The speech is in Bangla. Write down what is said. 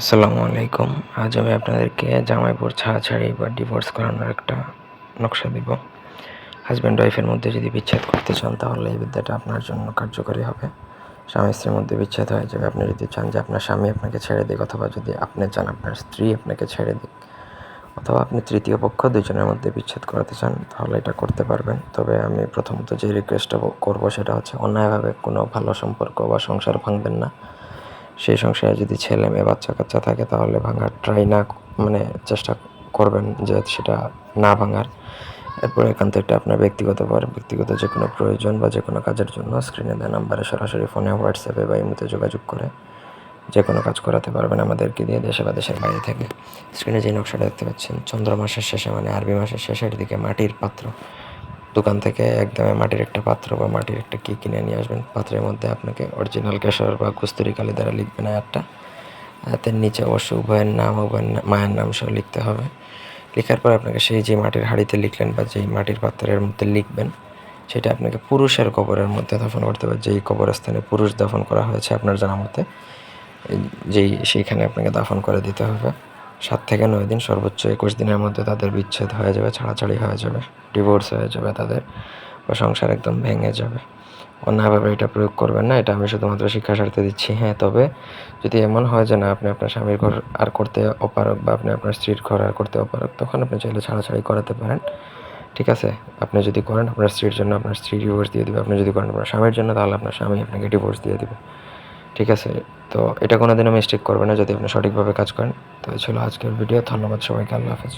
আসসালামু আলাইকুম। আজ আমি আপনাদেরকে জামাইপুর ছাড়াছাড়ি বা ডিভোর্স করানোর একটা নকশা দিব। হাজব্যান্ড ওয়াইফের মধ্যে যদি বিচ্ছেদ করতে চান, তাহলে এই বিদ্যাটা আপনার জন্য কার্যকরী হবে। স্বামী স্ত্রীর মধ্যে বিচ্ছেদ হয়ে যাবে আপনি যদি চান যে আপনার স্বামী আপনাকে ছেড়ে দিক, অথবা যদি আপনি চান আপনার স্ত্রী আপনাকে ছেড়ে দিক, অথবা আপনি তৃতীয় পক্ষ দুজনের মধ্যে বিচ্ছেদ করাতে চান, তাহলে এটা করতে পারবেন। তবে আমি প্রথমত যে রিকোয়েস্টটা করব, সেটা হচ্ছে অন্যায়ভাবে কোনো ভালো সম্পর্ক বা সংসার ভাঙবেন না। সেই সংসারে যদি ছেলে মেয়ে, বাচ্চা কাচ্চা থাকে, তাহলে ভাঙার ট্রাই না মানে চেষ্টা করবেন যে সেটা না ভাঙার। এরপর এখান থেকে আপনার ব্যক্তিগত ব্যক্তিগত যে কোনো প্রয়োজন বা যে কোনো কাজের জন্য স্ক্রিনে দেওয়া নাম্বারে সরাসরি ফোনে হোয়াটসঅ্যাপে বা ইমোতে যোগাযোগ করে যে কোনো কাজ করাতে পারবেন আমাদেরকে দিয়ে দেশে বা দেশের বাইরে থেকে। স্ক্রিনে যে নকশাটা দেখতে পাচ্ছেন চন্দ্র মাসের শেষে মানে আরবি মাসের শেষের দিকে মাটির পাত্র। দোকান থেকে একদমই মাটির একটা পাত্র বা মাটির একটা কি কিনে নিয়ে আসবেন। পাত্রের মধ্যে আপনাকে অরিজিনাল কেশর বা কুস্তুরি কালি দ্বারা লিখবেন একটা। হাতের নিচে অবশ্য উভয়ের নাম, উভয়ের মায়ের নাম সহ লিখতে হবে। লেখার পর আপনাকে সেই যে মাটির হাড়িতে লিখলেন বা যেই মাটির পাত্রের মধ্যে লিখবেন, সেটা আপনাকে পুরুষের কবরের মধ্যে দাফন করতে হবে। যেই কবরস্থানে পুরুষ দাফন করা হয়েছে আপনার জানা মতে যেই সেইখানে আপনাকে দাফন করে দিতে হবে। সাত থেকে নয় দিন সর্বোচ্চ একুশ দিনের মধ্যে তাদের বিচ্ছেদ হয়ে যাবে, ছাড়াছাড়ি হয়ে যাবে ডিভোর্স হয়ে যাবে তাদের বা সংসার একদম ভেঙে যাবে। অন্যভাবে এটা প্রয়োগ করবেন না, এটা আমি শুধুমাত্র শিক্ষা স্বার্থে দিচ্ছি। হ্যাঁ তবে যদি এমন হয় যে না, আপনি আপনার স্বামীর ঘর আর করতে অপারক বা আপনি আপনার স্ত্রীর ঘর আর করতে অপারক তখন আপনি চাইলে ছাড়াছাড়ি করাতে পারেন। ঠিক আছে? আপনি যদি করেন আপনার স্ত্রীর জন্য আপনার স্ত্রী ডিভোর্স দিয়ে দেবে, আপনি যদি করেন আপনার স্বামীর জন্য, তাহলে আপনার স্বামী আপনাকে ডিভোর্স দিয়ে দেবে। ঠিক আছে, তো এটা কোনো দিনও মিস্টেক করবে না যদি আপনি সঠিকভাবে কাজ করেন। তো ছিল আজকের ভিডিও ধন্যবাদ সবাইকে, আল্লাহ হাফেজ।